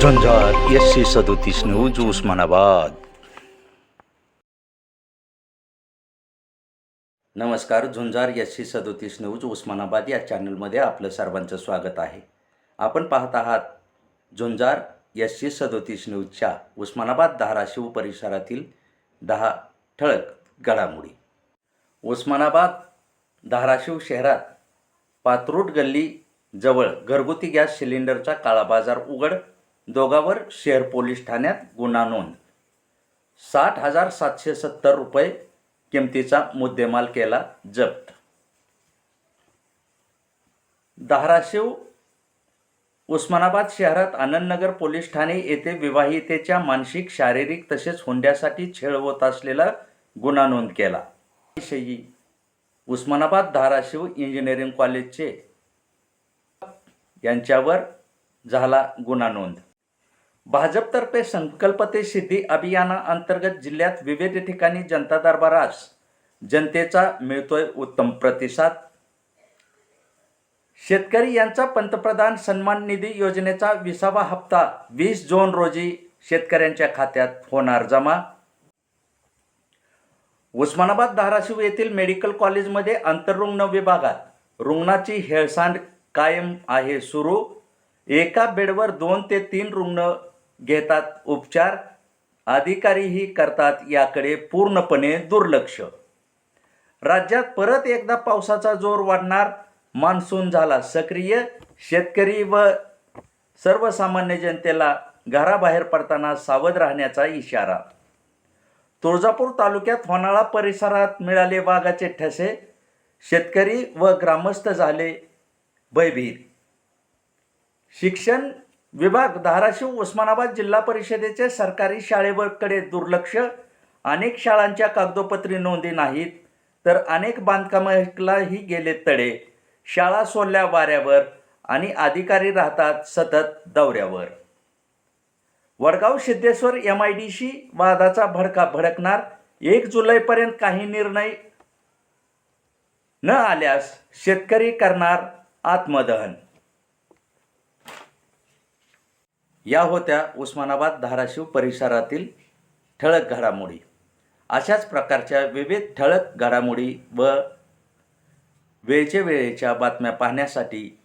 झुंजार S C सदोतीस news Osmanabad. नमस्कार झुंजार S C सदोतीस न्यूज उस्मानाबाद या चॅनलमध्ये आपलं सर्वांचं स्वागत आहे. आपण पाहत आहात झुंजार एस सी सदोतीस न्यूजच्या उस्मानाबाद धाराशिव परिसरातील दहा ठळक घडामोडी. उस्मानाबाद धाराशिव शहरात पात्रूट गल्ली जवळ घरगुती गॅस सिलेंडरचा काळा बाजार उघड दोघावर शहर पोलीस ठाण्यात गुन्हा नोंद. साठ हजार सातशे सत्तर रुपये किमतीचा मुद्देमाल केला जप्त. धाराशिव उस्मानाबाद शहरात आनंदनगर पोलीस ठाणे येथे विवाहितेच्या मानसिक शारीरिक तसेच हुंड्यासाठी छेळ होत असलेला गुन्हा नोंद केला. विषयी उस्मानाबाद धाराशिव इंजिनिअरिंग कॉलेजचे यांच्यावर झाला गुन्हा नोंद. भाजपतर्फे संकल्पते सिद्धी अभियानाअंतर्गत जिल्ह्यात विविध ठिकाणी जनता दरबारास जनतेचा मिळतोय उत्तम प्रतिसाद. शेतकरी यांचा पंतप्रधान सन्मान निधी योजनेचा विसावा हप्ता वीस जून रोजी शेतकऱ्यांच्या खात्यात होणार जमा. उस्मानाबाद धाराशिव येथील मेडिकल कॉलेजमध्ये आंतररुग्ण विभागात रुग्णाची हेळसांड कायम आहे सुरू. एका बेडवर दोन ते तीन रुग्ण घेतात उपचार अधिकारीही करतात याकडे पूर्णपणे दुर्लक्ष. राज्यात परत एकदा पावसाचा जोर वाढणार मान्सून झाला सक्रिय शेतकरी व सर्वसामान्य जनतेला घराबाहेर पडताना सावध राहण्याचा इशारा. तुळजापूर तालुक्यात होनाळा परिसरात मिळाले वाघाचे ठसे शेतकरी व ग्रामस्थ झाले भयभीत. शिक्षण विभाग धाराशिव उस्मानाबाद जिल्हा परिषदेचे सरकारी शाळेकडे दुर्लक्ष. अनेक शाळांच्या कागदोपत्री नोंदी नाहीत तर अनेक बांधकामालाही गेले तडे. शाळा सोडल्या वाऱ्यावर आणि अधिकारी राहतात सतत दौऱ्यावर. Wadgaon Siddheshwar M I D C वादाचा भडका भडकणार. एक जुलैपर्यंत काही निर्णय न आल्यास शेतकरी करणार आत्मदहन. या होत्या उस्मानाबाद धाराशिव परिसरातील ठळक घडामोडी. अशाच प्रकारच्या विविध ठळक घडामोडी व वेळचे वेळेच्या बातम्या पाहण्यासाठी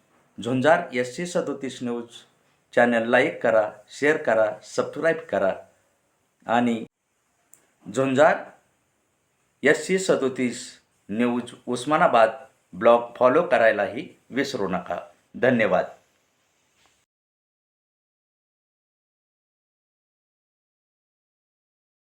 झुंजार एस सी सदोतीस न्यूज चॅनल लाईक करा शेअर करा सबस्क्राईब करा आणि झुंजार एस सी सदोतीस न्यूज उस्मानाबाद ब्लॉग फॉलो करायलाही विसरू नका. धन्यवाद.